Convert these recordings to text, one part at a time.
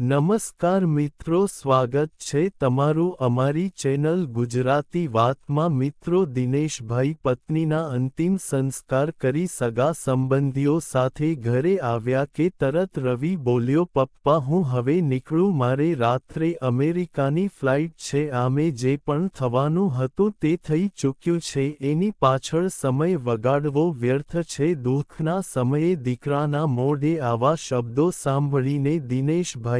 નમસ્કાર મિત્રો, સ્વાગત છે તમારું અમારી ચેનલ ગુજરાતી વાતમાં. મિત્રો, દિનેશભાઈ પત્નીના અંતિમ સંસ્કાર કરી સગા સંબંધીઓ સાથે ઘરે આવ્યા કે તરત રવિ બોલ્યો, પપ્પા, હું હવે નીકળું. મારે રાત્રે અમેરિકાની ફ્લાઇટ છે. આમે જે પણ થવાનું હતું તે થઈ ચૂક્યું છે. એની પાછળ સમય વગાડવો વ્યર્થ છે. દુઃખના સમયે દીકરાના મોઢે આવા શબ્દો સાંભળીને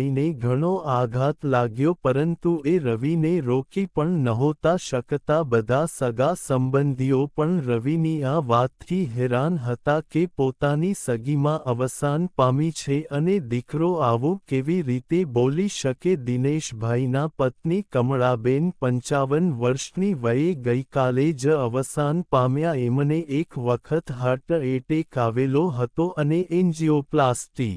દિનેશભાઈને ઘણો આઘાત લાગ્યો, પરંતુ એ રવિને રોકી પણ નહોતા શકતા. બધા સગા સંબંધીઓ પણ રવિની આ વાતથી હેરાન હતા કે પોતાની સગીમાં અવસાન પામી છે અને દીકરો આવું કેવી રીતે બોલી શકે? દિનેશભાઈના પત્ની કમળાબેન પંચાવન વર્ષની વયે ગઈકાલે જ અવસાન પામ્યા. એમને એક વખત હાર્ટ એટેક આવેલો હતો અને એન્જિયોપ્લાસ્ટી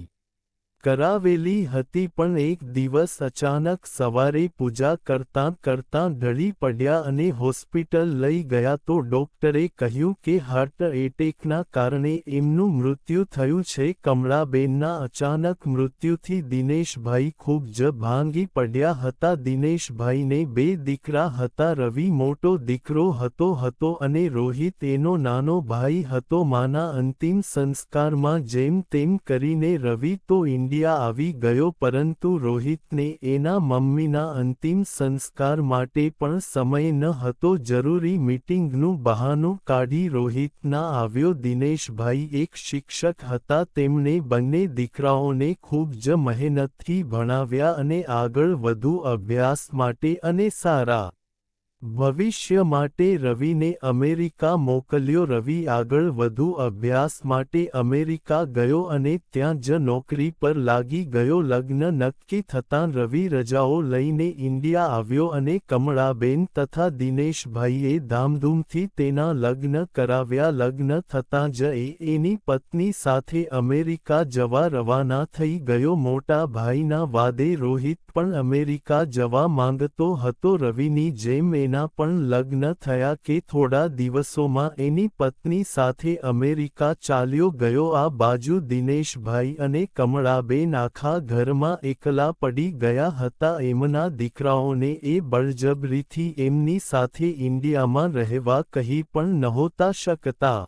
કરાવેલી હતી પણ એક દિવસ અચાનક સવારે પૂજા કરતાં કરતાં ઢળી પડ્યા અને હોસ્પિટલ લઈ ગયા તો ડોક્ટરે કહ્યું કે હાર્ટ એટેકના કારણે એમનું મૃત્યુ થયું છે. કમળાબેનના અચાનક મૃત્યુથી દિનેશભાઈ ખૂબ જ ભાંગી પડ્યા હતા. દિનેશભાઈને બે દીકરા હતા. રવિ મોટો દીકરો હતો હતો અને રોહિત એનો નાનો ભાઈ હતો. માના અંતિમ સંસ્કારમાં જેમ તેમ કરીને રવિ તો ઇન્ડિયા આવી ગયો પરંતુ રોહિતને એના મમ્મીના અંતિમ સંસ્કાર માટે પણ સમય ન હતો. જરૂરી મીટિંગનું બહાનું કાઢી રોહિતના આવ્યો દિનેશભાઈ એક શિક્ષક હતા. તેમણે બંને દીકરાઓને ખૂબ જ મહેનતથી ભણાવ્યા અને આગળ વધુ અભ્યાસ માટે અને સારા ભવિષ્ય માટે રવિને અમેરિકા મોકલ્યો. રવિ આગળ વધુ અભ્યાસ માટે અમેરિકા ગયો અને ત્યાં જ નોકરી પર લાગી ગયો. લગ્ન નક્કી થતાં રવિ રજાઓ લઈને ઇન્ડિયા આવ્યો અને કમળાબેન તથા દિનેશભાઈએ ધામધૂમથી તેના લગ્ન કરાવ્યા. લગ્ન થતાં જ એ એની પત્ની સાથે અમેરિકા જવા રવાના થઈ ગયો. મોટા ભાઈના વાદે રોહિત પણ અમેરિકા જવા માંગતો હતો. રવિની જેમ એના પણ લગ્ન થયા કે થોડા દિવસોમાં એની પત્ની સાથે અમેરિકા ચાલ્યો ગયો. આ બાજુ દિનેશભાઈ અને કમળાબેન આખા ઘરમાં એકલા પડી ગયા હતા. એમના દીકરાઓને એ બળજબરીથી એમની સાથે ઇન્ડિયામાં રહેવા કહી પણ નહોતા શકતા.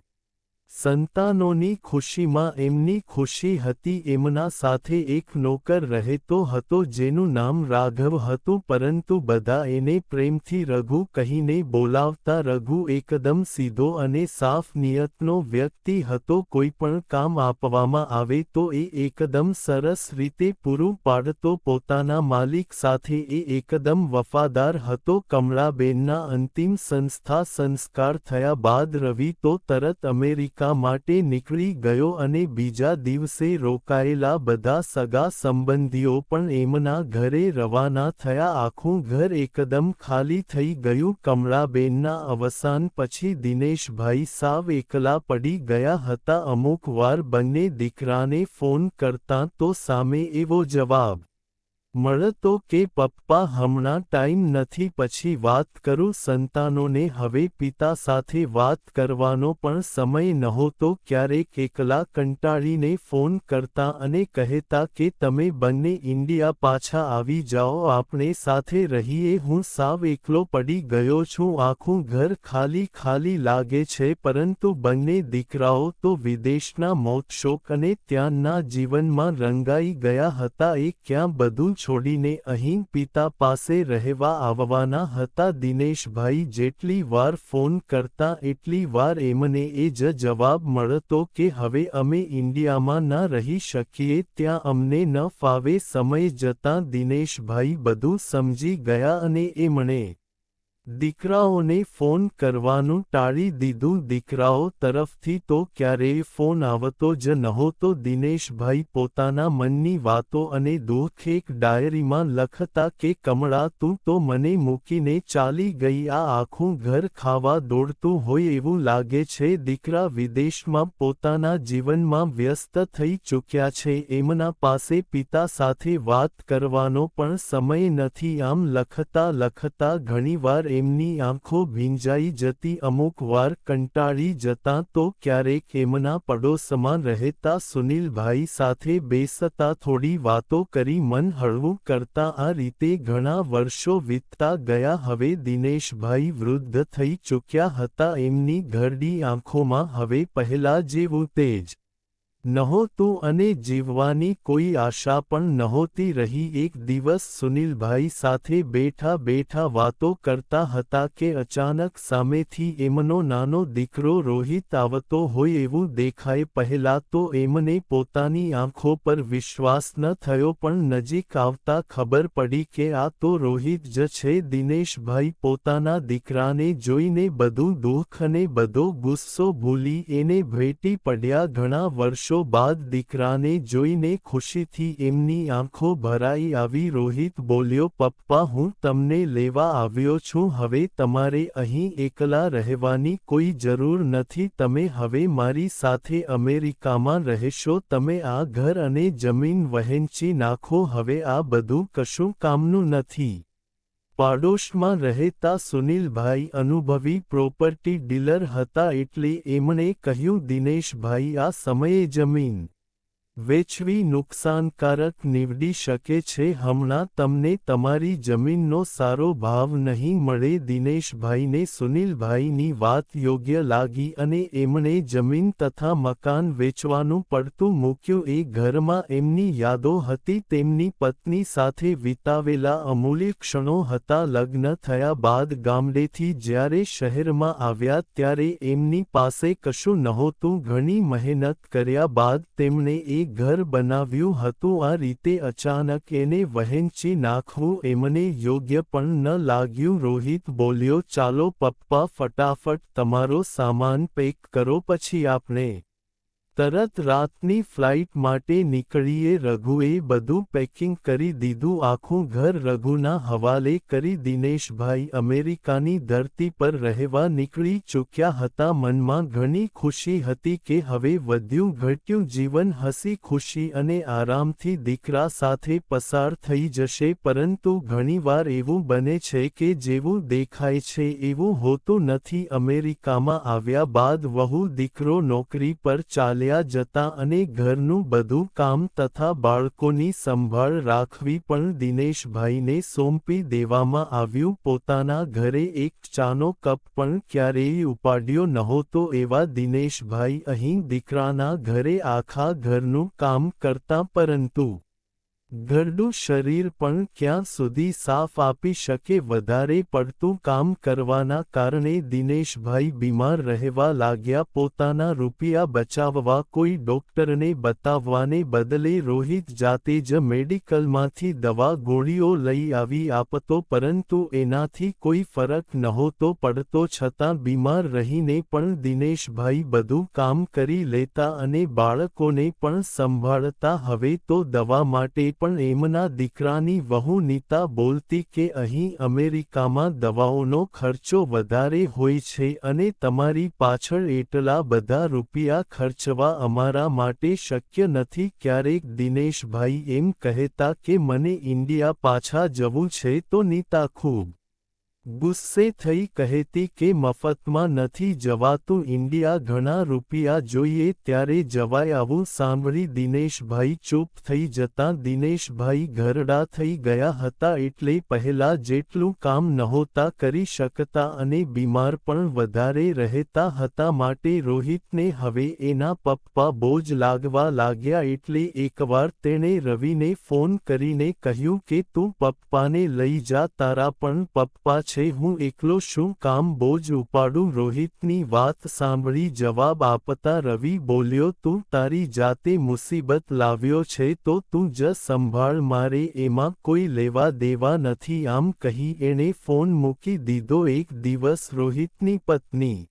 સંતાનોની ખુશીમાં એમની ખુશી હતી, એમના સાથે એક નોકર રહેતો હતો જેનું નામ રાઘવ હતું, પરંતુ બધા એને પ્રેમથી રઘુ કહીને બોલાવતા રઘુ એકદમ સીધો અને સાફ નિયતનો વ્યક્તિ હતો, કોઈ પણ કામ આપવામાં આવે તો એ એકદમ સરસ રીતે પૂરું પાડતો, પોતાના માલિક સાથે એ એકદમ વફાદાર હતો, કમળાબેનના અંતિમ સંસ્થા સંસ્કાર થયા બાદ રવિ તો તરત અમેરિકા અમેરિકા માટે નીકળી ગયો અને બીજા દિવસે રોકાયેલા બધા સગા સંબંધીઓ પણ એમના ઘરે રવાના થયા. આખું ઘર એકદમ ખાલી થઈ ગયું. કમળાબેનના અવસાન પછી દિનેશભાઈ સાવ એકલા પડી ગયા હતા. અમુક વાર બંને દીકરાને ફોન કરતાં તો સામે એવો જવાબ મળતો કે પપ્પા હમણાં ટાઈમ નથી પછી વાત કરું સંતાનોને હવે પિતા સાથે વાત કરવાનો પણ સમય નહોતો ક્યારેક એકલા કંટાળીને ફોન કરતા અને કહેતા કે તમે બંને ઇન્ડિયા પાછા આવી જાઓ, આપણે સાથે રહીએ, હું સાવ એકલો પડી ગયો છું, આખું ઘર ખાલી ખાલી લાગે છે, પરંતુ બંને દીકરાઓ તો વિદેશના મોતશોક અને ત્યાંના જીવનમાં રંગાઈ ગયા હતા, એ ક્યાં બધું છોડીને અહીં પિતા પાસે રહેવા આવવાના હતા. દિનેશભાઈ જેટલી વાર ફોન કરતા એટલી વાર એમને એ જ જવાબ મળતો કે હવે અમે ઇન્ડિયામાં ન રહી શકીએ, ત્યાં અમને ન ફાવે. સમય જતાં દિનેશભાઈ બધું સમજી ગયા અને એમણે દીકરાઓને ફોન કરવાનું ટાળી દીધું. દીકરાઓ તરફથી તો ક્યારેય ફોન આવતો જ નહોતો. દિનેશભાઈ પોતાના મનની વાતો અને દુઃખ એક ડાયરીમાં લખતા કે, કમળા, તું તો મને મૂકીને ચાલી ગઈ. આ આખું ઘર ખાવા દોડતું હોય એવું લાગે છે. દીકરા વિદેશમાં પોતાના જીવનમાં વ્યસ્ત થઈ ચૂક્યા છે. એમના પાસે પિતા સાથે વાત કરવાનો પણ સમય નથી. આમ લખતા લખતા ઘણીવાર એમની આંખો ભીંજાઈ જતી અમુક વાર કંટાળી જતાં તો ક્યારેક એમના પડોશમાં રહેતા સુનિલભાઈ સાથે બેસતા થોડી વાતો કરી મન હળવું કરતા આ રીતે ઘણા વર્ષો વીતતા ગયા. હવે દિનેશભાઈ વૃદ્ધ થઈ ચૂક્યા હતા. એમની ઘરડી આંખોમાં હવે પહેલા જેવું તેજ નહોતું અને જીવવાની કોઈ આશા પણ નહોતી રહી. એક દિવસ સુનિલભાઈ સાથે બેઠા બેઠા વાતો કરતા હતા કે અચાનક સામેથી એમનો નાનો દીકરો રોહિત આવતો હોય એવું દેખાય. પહેલા તો એમને પોતાની આંખો પર વિશ્વાસ ન થયો, પણ નજીક આવતા ખબર પડી કે આ તો રોહિત જ છે. દિનેશભાઈ પોતાના દીકરાને જોઈને બધું દુઃખ અને બધો ગુસ્સો ભૂલી એને ભેટી પડ્યા. ઘણા વર્ષો વર્ષો બાદ દીકરાને જોઈને ખુશીથી એમની આંખો ભરાઈ આવી રોહિત બોલ્યો, પપ્પા, હું તમને લેવા આવ્યો છું, હવે તમારે અહીં એકલા રહેવાની કોઈ જરૂર નથી, તમે હવે મારી સાથે અમેરિકામાં રહેશો, તમે આ ઘર અને જમીન વહેંચી નાખો, હવે આ બધું કશું કામનું નથી. પાડોશમાં રહેતા સુનિલભાઈ અનુભવી પ્રોપર્ટી ડીલર હતા એટલે એમણે કહ્યું દિનેશભાઈ આ સમયે જમીન વેચવી નુકસાનકારક નીવડી શકે છે. હમણાં તમને તમારી જમીનનો સારો ભાવ નહીં મળે. દિનેશભાઈને સુનિલભાઈની વાત યોગ્ય લાગી અને એમણે જમીન તથા મકાન વેચવાનું પડતું મૂક્યું. એ ઘરમાં એમની યાદો હતી. તેમની પત્ની સાથે વિતાવેલા અમૂલ્ય ક્ષણો હતા. લગ્ન થયા બાદ ગામડેથી જ્યારે શહેરમાં આવ્યા ત્યારે એમની પાસે કશું નહોતું. ઘણી મહેનત કર્યા બાદ તેમણે એ ઘર બનાવ્યું હતું. આ રીતે અચાનક એને વહેંચી નાખવું એમને યોગ્ય પણ ન લાગ્યું. રોહિત બોલ્યો, ચાલો પપ્પા, ફટાફટ તમારો સામાન પેક કરો, પછી આપણે તરત રાતની ફ્લાઇટ માટે નીકળીએ રઘુએ બધું પેકિંગ કરી દીધું, આખું ઘર રઘુના હવાલે કરી દિનેશભાઈ અમેરિકાની ધરતી પર રહેવા નીકળી ચૂક્યા હતા. મનમાં ઘણી ખુશી હતી કે હવે વધ્યું, ઘટ્યું, જીવન હસી ખુશી અને આરામથી દીકરા સાથે પસાર થઈ જશે. પરંતુ ઘણીવાર એવું બને છે કે જેવું દેખાય છે એવું હોતું નથી. અમેરિકામાં આવ્યા બાદ વહુ દીકરો નોકરી પર ચાલ્યા જતા અને ઘરનું બધું કામ તથા બાળકોની સંભાળ રાખવી પણ દિનેશભાઈને સોંપી દેવામાં આવ્યું. પોતાના ઘરે એક ચાનો કપ પણ ક્યારેય ઉપાડ્યો નહોતો એવા દિનેશભાઈ અહીં દીકરાના ઘરે આખા ઘરનું કામ કરતા પરંતુ ઘરડું શરીર પણ ક્યાં સુધી સાફ આપી શકે વધારે પડતું કામ કરવાના કારણે દિનેશભાઈ બીમાર રહેવા લાગ્યા. પોતાના રૂપિયા બચાવવા કોઈ ડોક્ટરને બતાવવાને બદલે રોહિત જાતે જ મેડિકલમાંથી દવા ગોળીઓ લઈ આવી આપતો પરંતુ એનાથી કોઈ ફરક નહોતો પડતો છતાં બીમાર રહીને પણ દિનેશભાઈ બધું કામ કરી લેતા અને બાળકોને પણ સંભાળતા. હવે તો દવા માટે પણ એમના દીકરાની વહુ નીતા બોલતી કે અહીં અમેરિકામાં દવાઓનો ખર્ચો વધારે હોય છે અને તમારી પાછળ એટલા બધા રૂપિયા ખર્ચવા અમારા માટે શક્ય નથી ક્યારેક દિનેશભાઈ એમ કહેતા કે મને ઇન્ડિયા પાછા જવું છે તો નીતા ખૂબ ગુસ્સે થઈ કહેતી કે મફતમાં નથી જવાતું ઇન્ડિયા ઘણા રૂપિયા જોઈએ ત્યારે જવાય આવું સાંભળી દિનેશભાઈ ચૂપ થઈ જતાં દિનેશભાઈ ઘરડા થઈ ગયા હતા એટલે પહેલા જેટલું કામ નહોતા કરી શકતા અને બીમાર પણ વધારે રહેતા હતા માટે રોહિતને હવે એના પપ્પા બોજ લાગવા લાગ્યા એટલે એકવાર તેણે રવિને ફોન કરીને કહ્યું કે તું પપ્પાને લઈ જા તારા પણ પપ્પા છે, હું એકલો શું કામ બોજ ઉપાડું? રોહિતની વાત સાંભળી જવાબ આપતા રવિ બોલ્યો, તું તારી જાતે મુસીબત લાવ્યો છે, તો તું જ સંભાળ, મારે એમાં કોઈ લેવા દેવા નથી. આમ કહી એણે ફોન મૂકી દીધો. એક દિવસ રોહિતની પત્ની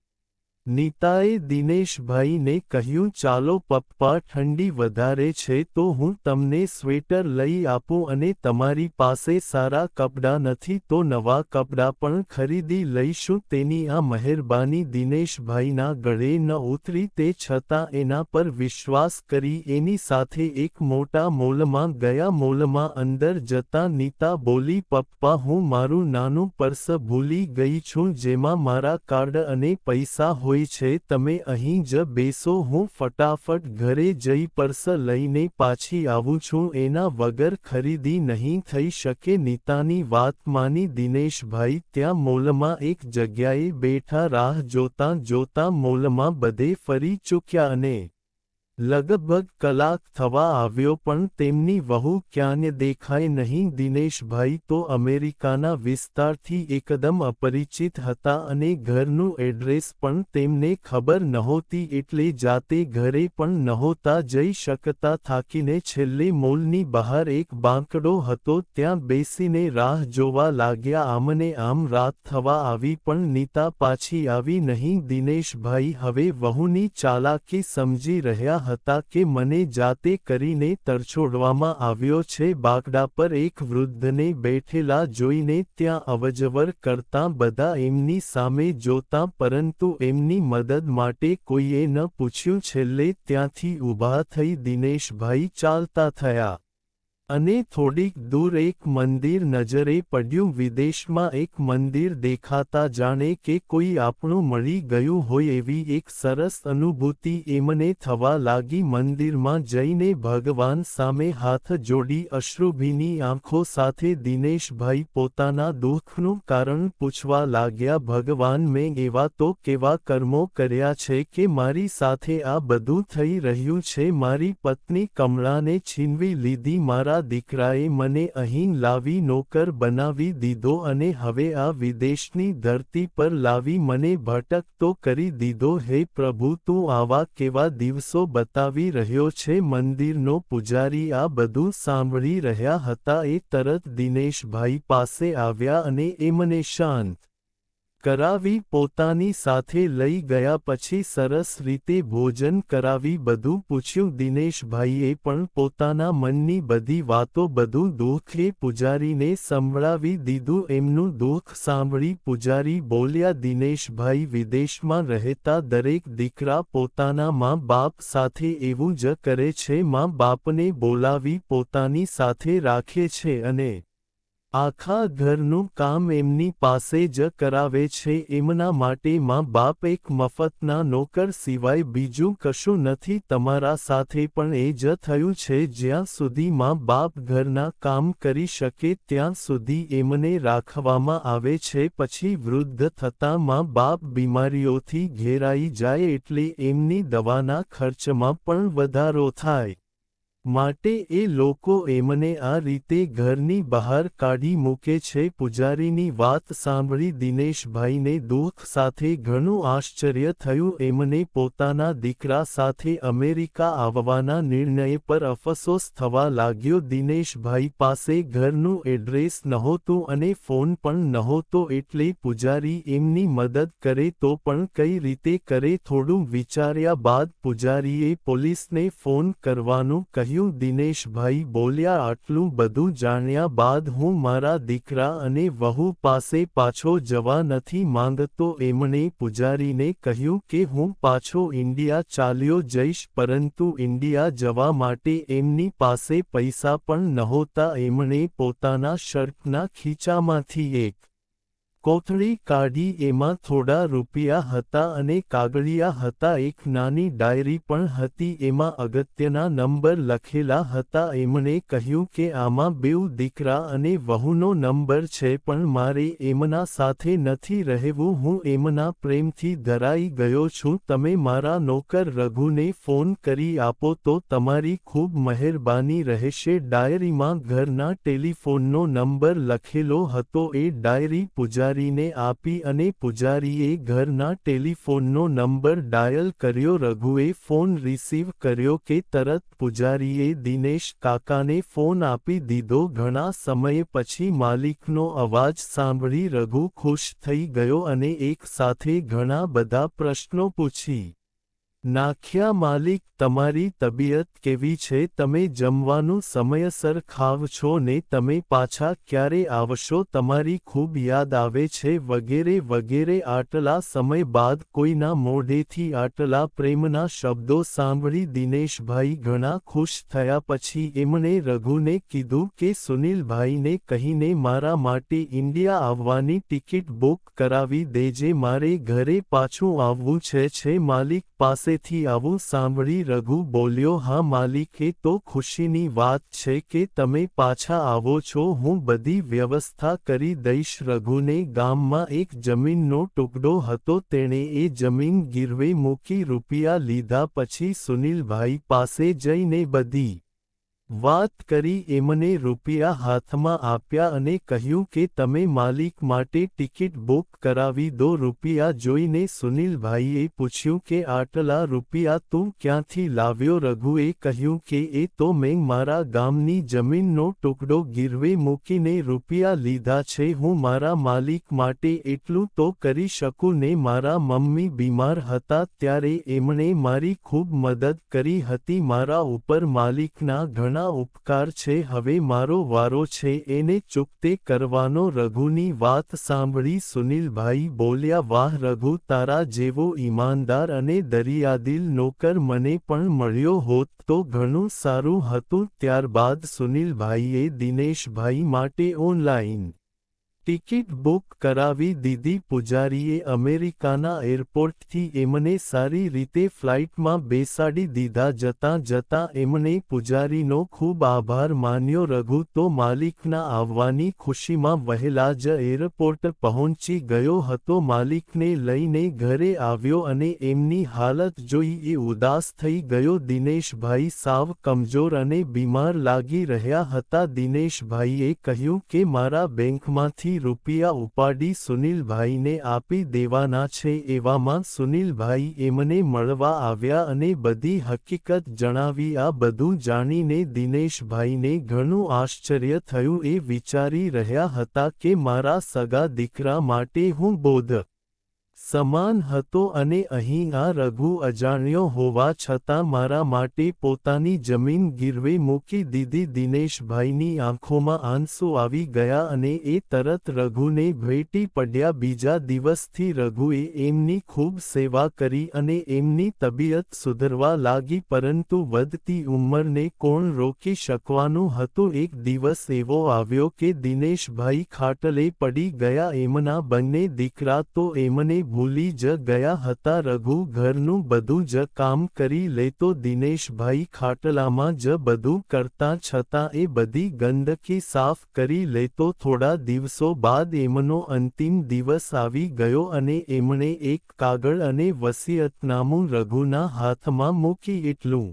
નીતાએ દિનેશભાઈને કહ્યું, ચાલો પપ્પા, ઠંડી વધારે છે તો હું તમને સ્વેટર લઈ આપું અને તમારી પાસે સારા કપડાં નથી તો નવા કપડાં પણ ખરીદી લઈશું. તેની આ મહેરબાની દિનેશભાઈના ગળે ન ઉતરી તે છતાં એના પર વિશ્વાસ કરી એની સાથે એક મોટા મોલમાં ગયા મોલમાં અંદર જતા નીતા બોલી, પપ્પા, હું મારું નાનું પર્સ ભૂલી ગઈ છું જેમાં મારા કાર્ડ અને પૈસા હોય છે, તમે અહીં જ બેસો, હું ફટાફટ ઘરે જઈ પર્સ લઈને પાછી આવું છું, એના વગર ખરીદી નહીં થઈ શકે, નીતાની વાત માની દિનેશભાઈ ત્યાં મોલમાં એક જગ્યાએ બેઠા રાહ જોતાં જોતાં મોલમાં બધે ફરી ચૂક્યા અને લગભગ કલાક થવા આવ્યો પણ તેમની વહુ ક્યાંય દેખાય નહીં. દિનેશભાઈ તો અમેરિકાના વિસ્તારથી એકદમ અપરિચિત હતા અને ઘરનું એડ્રેસ પણ તેમને ખબર નહોતી એટલે જાતે ઘરે પણ નહોતા જઈ શકતા. થાકીને છેલ્લે મોલની બહાર એક બાંકડો હતો, ત્યાં બેસીને રાહ જોવા લાગ્યા. આમને આમ રાત થવા આવી પણ નીતા પાછી આવી નહીં. દિનેશભાઈ હવે વહુની ચાલાકી સમજી રહ્યા હતા કે મને જાતે કરીને તરછોડવામાં આવ્યો છે. બાકડા પર એક વૃદ્ધને બેઠેલા જોઈને ત્યાં અવજવર કરતાં બધા એમની સામે જોતાં, પરંતુ એમની મદદ માટે કોઈએ ન પૂછ્યું. છેલ્લે ત્યાંથી ઊભા થઈ દિનેશભાઈ ચાલતા થયા. અને થોડીક દૂર એક મંદિર નજરે પડ્યું. વિદેશમાં એક મંદિર દેખાતા જાણે કે કોઈ આપણું મળી ગયું હોય એવી એક સરસ અનુભૂતિ એમને થવા લાગી. મંદિરમાં જઈને ભગવાન સામે હાથ જોડી અશ્રુભીની આંખો સાથે દિનેશભાઈ પોતાના દુઃખનું કારણ પૂછવા લાગ્યા. ભગવાન, મેં એવા તો કેવા કર્મો કર્યા છે કે મારી સાથે આ બધું થઈ રહ્યું છે. મારી પત્ની કમળાને છીનવી લીધી. મારા દીકરાએ મને અહીં લાવી નોકર બનાવી દીધો અને હવે આ વિદેશની ધરતી પર લાવી મને ભટકતો કરી દીધો. હે પ્રભુ, તું આવા કેવા દિવસો બતાવી રહ્યો છે? મંદિરનો પૂજારી આ બધું સાંભળી રહ્યા હતા. એ તરત દિનેશભાઈ પાસે આવ્યા અને એમને શાંત કરાવી પોતાની સાથે લઈ ગયા પછી સરસ રીતે ભોજન કરાવી બધું પૂછ્યું. દિનેશભાઈએ પણ પોતાના મનની બધી વાતો બધું દુઃખે પૂજારીને સંભળાવી દીધું. એમનું દુઃખ સાંભળી પૂજારી બોલ્યા, દિનેશભાઈ વિદેશમાં રહેતા દરેક દીકરા પોતાના મા બાપ સાથે એવું જ કરે છે. મા બાપને બોલાવી પોતાની સાથે રાખે છે અને આખા ઘરનું કામ એમની પાસે જ કરાવે છે, એમના માટે માં બાપ એક મફતના નોકર સિવાય બીજું કશું નથી, તમારા સાથે પણ એ જ થયું છે, જ્યાં સુધી માં બાપ ઘરના કામ કરી શકે ત્યાં સુધી એમને રાખવામાં આવે છે, પછી વૃદ્ધ થતાં માં બાપ બીમારીઓથી ઘેરાઈ જાય એટલે એમની દવાના ખર્ચમાં પણ વધારો થાય. માટે એ લોકો એમને આ રીતે ઘરની બહાર કાઢી મૂકે છે. પૂજારીની વાત સાંભળી દિનેશભાઈને દુઃખ સાથે ઘણું આશ્ચર્ય થયું. એમને પોતાના દીકરા સાથે અમેરિકા આવવાના નિર્ણય પર અફસોસ થવા લાગ્યો. દિનેશભાઈ પાસે ઘરનું એડ્રેસ નહોતું અને ફોન પણ નહોતો એટલે પૂજારી એમની મદદ કરે તો પણ કઈ રીતે કરે થોડું વિચાર્યા બાદ પૂજારીએ પોલીસને ફોન કરવાનું કહ્યું. કહ્યું, દિનેશભાઈ બોલ્યા આટલું બધું જાણ્યા બાદ હું મારા દીકરા અને વહુ પાસે પાછો જવા નથી માંગતો. એમણે પૂજારીને કહ્યું કે, હું પાછો ઇન્ડિયા ચાલ્યો જઈશ, પરંતુ ઇન્ડિયા જવા માટે એમની પાસે પૈસા પણ નહોતા. એમણે પોતાના શર્ટના ખીચામાંથી એક કોથળી કાઢી એમાં થોડા રૂપિયા હતા અને કાગળિયા હતા. એક નાની ડાયરી પણ હતી. એમાં અગત્યના નંબર લખેલા હતા. એમણે કહ્યું કે આમાં બેઉ દીકરા અને વહુનો નંબર છે, પણ મારે એમના સાથે નથી રહેવું. હું એમના પ્રેમથી ધરાઈ ગયો છું. તમે મારા નોકર રઘુને ફોન કરી આપો તો તમારી ખૂબ મહેરબાની રહેશે. ડાયરીમાં ઘરના ટેલિફોનનો નંબર લખેલો હતો. એ ડાયરી પૂજા પૂજારીને આપી અને પૂજારીએ ઘરના ટેલિફોનનો નંબર ડાયલ કર્યો. રઘુએ ફોન રિસીવ કર્યો કે તરત પૂજારીએ દિનેશ કાકાને ફોન આપી દીધો. ઘણા સમય પછી માલિકનો અવાજ સાંભળી રઘુ ખુશ થઈ ગયો અને એકસાથે ઘણા બધા પ્રશ્નો પૂછી. નાખ્યા માલિક, તમારી તબિયત કેવી છે? તમે જમવાનું સમયસર ખાવ છો ને તમે પાછા ક્યારે આવશો? તમારી ખૂબ યાદ આવે છે. વગેરે વગેરે, આટલા સમય બાદ કોઈના મોઢેથી આટલા પ્રેમના શબ્દો સાંભળી દિનેશભાઈ ઘણા ખુશ થયા. પછી એમણે રઘુને કીધું કે, સુનિલભાઈને કહીને મારા માટે ઇન્ડિયા આવવાની ટિકિટ બુક કરાવી દેજે. મારે ઘરે પાછું આવવું છે છે માલિક પાસેથી આવું સાંભળી રઘુ બોલ્યો, હા માલિકે, તો ખુશીની વાત છે કે તમે પાછા આવો છો, હું બધી વ્યવસ્થા કરી દઈશ. રઘુને ગામમાં એક જમીનનો ટુકડો હતો, તેણે એ જમીન ગીરવે મૂકી રૂપિયા લીધા, પછી સુનિલભાઈ પાસે જઈને બધી વાત કરી એમને રૂપિયા હાથમાં આપ્યા અને કહ્યું કે તમે માલિક માટે ટિકિટ બુક કરાવી દો રૂપિયા જોઈને સુનિલભાઈએ પૂછ્યું કે આટલા રૂપિયા તું ક્યાંથી લાવ્યો? રઘુએ કહ્યું કે એ તો મેં મારા ગામની જમીનનો ટુકડો ગીરવે મૂકીને રૂપિયા લીધા છે, હું મારા માલિક માટે એટલું તો કરી શકું. ને મારા મમ્મી બીમાર હતા ત્યારે એમણે મારી ખૂબ મદદ કરી હતી. મારા ઉપર માલિકના ઘણા ઘણા ઉપકાર છે, હવે મારો વારો છે, એને ચૂકતે કરવાનો રઘુની વાત સાંભળી સુનિલભાઈ બોલ્યા, વાહ રઘુ, તારા જેવો ઈમાનદાર અને દરિયાદિલ નોકર મને પણ મળ્યો હોત તો ઘણું સારું હતું. ત્યારબાદ સુનિલભાઈએ દિનેશભાઈ માટે ઓનલાઈન ટિકિટ બુક કરાવી દીધી પૂજારીએ અમેરિકાના એરપોર્ટથી એમને સારી રીતે ફ્લાઇટમાં બેસાડી દીધા જતાં જતાં એમને પૂજારીનો ખૂબ આભાર માન્યો. રઘુ તો માલિકના આવવાની ખુશીમાં વહેલા જ એરપોર્ટ પહોંચી ગયો હતો. માલિકને લઈને ઘરે આવ્યો અને એમની હાલત જોઈ એ ઉદાસ થઈ ગયો. દિનેશભાઈ સાવ કમજોર અને બીમાર લાગી રહ્યા હતા. દિનેશભાઈએ કહ્યું કે, મારા બેંકમાંથી માંથી રૂપિયા ઉપાડી સુનિલભાઈને આપી દેવાના છે એવામાં સુનિલભાઈ એમને મળવા આવ્યા અને બધી હકીકત જણાવી. આ બધું જાણીને દિનેશભાઈને ઘણું આશ્ચર્ય થયું. એ વિચારી રહ્યા હતા કે, મારા સગા દીકરા માટે હું બોધ સમાન હતો અને અહીં આ રઘુ અજાણ્યો હોવા છતાં મારા માટે પોતાની જમીન ગીરવે મૂકી દીધી દિનેશભાઈની આંખોમાં આંસુ આવી ગયા અને એ તરત રઘુને ભેટી પડ્યા. બીજા દિવસથી રઘુએ એમની ખૂબ સેવા કરી અને એમની તબિયત સુધરવા લાગી, પરંતુ વધતી ઉંમરને કોણ રોકી શકવાનું હતું? એક દિવસ એવો આવ્યો કે દિનેશભાઈ ખાટલે પડી ગયા એમના બંને દીકરા, તો એમને ભૂલી જ ગયા હતા. રઘુ ઘરનું બધું જ કામ કરી લેતો દિનેશભાઈ ખાટલામાં જ બધું કરતા છતાં એ બધી ગંદકી સાફ કરી લેતો. થોડા દિવસો બાદ એમનો અંતિમ દિવસ આવી ગયો અને એમણે એક કાગળ અને વસિયતનામું રઘુના હાથમાં મૂકી. એટલું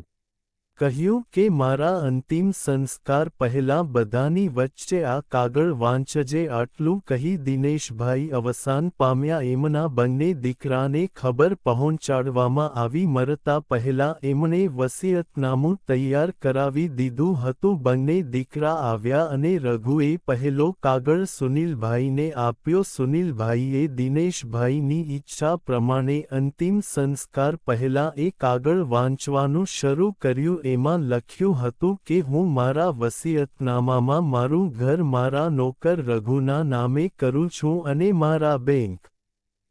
કહ્યું કે મારા અંતિમ સંસ્કાર પહેલાં બધાની વચ્ચે આ કાગળ વાંચજે આટલું કહી દિનેશભાઈ અવસાન પામ્યા એમના બંને દીકરાને ખબર પહોંચાડવામાં આવી મરતા પહેલાં એમણે વસિયતનામું તૈયાર કરાવી દીધું હતું. બંને દીકરા આવ્યા અને રઘુએ પહેલો કાગળ સુનિલભાઈને આપ્યો. સુનિલભાઈએ દિનેશભાઈની ઈચ્છા પ્રમાણે અંતિમ સંસ્કાર પહેલાં એ કાગળ વાંચવાનું શરૂ કર્યું. એમાં લખ્યું હતું કે હું મારા વસિયતનામામાં મારું ઘર મારા નોકર રઘુના નામે કરું છું અને મારા બેંક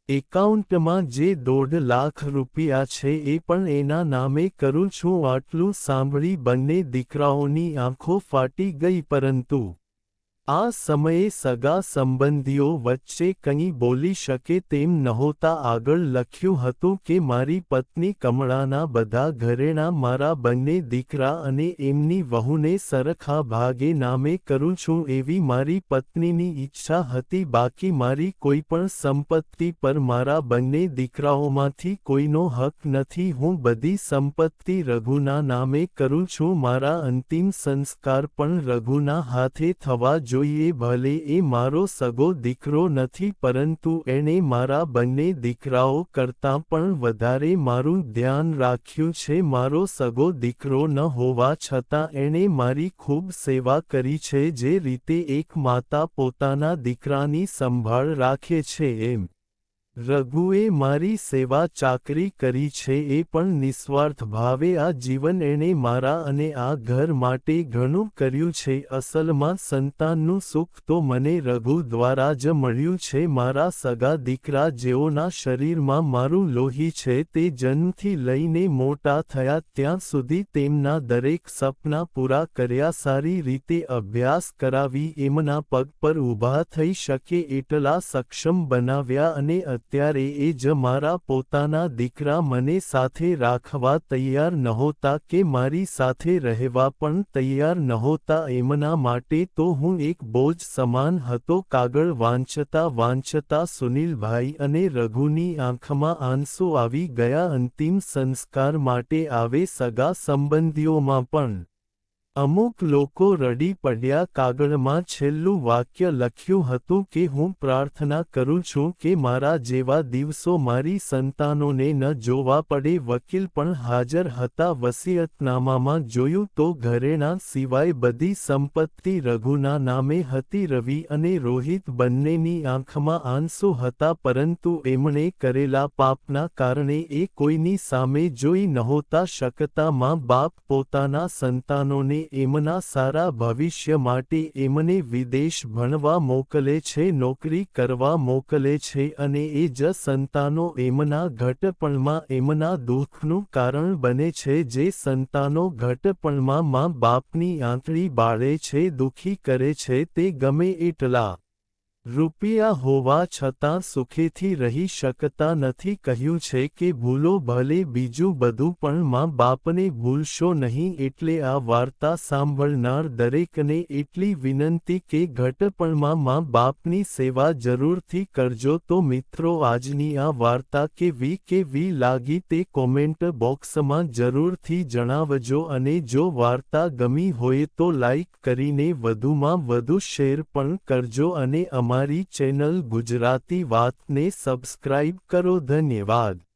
એકાઉન્ટમાં જે દોઢ લાખ રૂપિયા છે એ પણ એના નામે કરું છું. આટલું સાંભળી બંને દીકરાઓની આંખો ફાટી ગઈ પરંતુ આ સમયે સગા સંબંધીઓ વચ્ચે કંઈ બોલી શકે તેમ નહોતા આગળ લખ્યું હતું કે મારી પત્ની કમળાના બધા ઘરેણા મારા બંને દીકરા અને એમની વહુને સરખા ભાગે નામે કરું છું એવી મારી પત્નીની ઈચ્છા હતી. બાકી મારી કોઈ પણ સંપત્તિ પર મારા બંને દીકરાઓમાંથી કોઈનો હક નથી. હું બધી સંપત્તિ રઘુના નામે કરું છું. મારા અંતિમ સંસ્કાર પણ રઘુના હાથે થવા જોઈએ જોઈએ, ભલે એ મારો સગો દીકરો નથી, પરંતુ એણે મારા બંને દીકરાઓ કરતાં પણ વધારે મારું ધ્યાન રાખ્યું છે. મારો સગો દીકરો ન હોવા છતાં એણે મારી ખૂબ સેવા કરી છે, જે રીતે એક માતા પોતાના દીકરાની સંભાળ રાખે છે, એમ. રઘુએ મારી સેવા ચાકરી કરી છે એ પણ નિસ્વાર્થ ભાવે આ જીવન એણે મારા અને આ ઘર માટે ઘણું કર્યું છે. અસલમાં સંતાનનું સુખ તો મને રઘુ દ્વારા જ મળ્યું છે. મારા સગા દીકરા જેઓના શરીરમાં મારું લોહી છે તે જન્મથી લઈને મોટા થયા ત્યાં સુધી તેમના દરેક સપના પૂરા કર્યા. સારી રીતે અભ્યાસ કરાવી, એમના પગ પર ઊભા થઈ શકે એટલા સક્ષમ બનાવ્યા અને અત્યારે એ જ મારા પોતાના દીકરા મને સાથે રાખવા તૈયાર નહોતા કે મારી સાથે રહેવા પણ તૈયાર નહોતા એમના માટે તો હું એક બોજ સમાન હતો. કાગળ વાંચતા વાંચતા સુનિલભાઈ અને રઘુની આંખમાં આંસુ આવી ગયા અંતિમ સંસ્કાર માટે આવે સગા સંબંધીઓમાં પણ. અમુક લોકો રડી પડ્યા કાગળમાં છેલ્લું વાક્ય લખ્યું હતું કે હું પ્રાર્થના કરું છું કે મારા જેવા દિવસો મારી સંતાનોને ન જોવા પડે. વકીલ પણ હાજર હતા વસિયતનામામાં જોયું તો ઘરેણા સિવાય બધી સંપત્તિ રઘુના નામે હતી રવિ અને રોહિત બંનેની આંખમાં આંસુ હતા પરંતુ એમણે કરેલા પાપના કારણે એ કોઈની સામે જોઈ નહોતા શકતા. માં બાપ પોતાના સંતાનોને એમના સારા ભવિષ્ય માટે એમને વિદેશ ભણવા મોકલે છે, નોકરી કરવા મોકલે છે અને એ જ સંતાનો એમના ઘટપણમાં એમના દુઃખનું કારણ બને છે, જે સંતાનો ઘટપણમાં મા બાપની આંતળી બાળે છે, દુઃખી કરે છે, તે ગમે એટલા રૂપિયા હોવા છતાં સુખેથી રહી શકતા નથી કહ્યું છે કે ભૂલો ભલે બીજું બધું પણ માં બાપને ભૂલશો નહીં એટલે આ વાર્તા સાંભળનાર દરેકને એટલી વિનંતી કે ઘટપણમાં માં બાપની સેવા જરૂરથી કરજો તો મિત્રો આજની આ વાર્તા કે વી કે વી લાગી તે કોમેન્ટ બોક્સમાં જરૂરથી જણાવજો અને જો વાર્તા ગમી હોય તો લાઈક કરીને વધુમાં વધુ શેર પણ કરજો અને અમારી ચેનલ ગુજરાતી વાતને સબસ્ક્રાઇબ કરો ધન્યવાદ.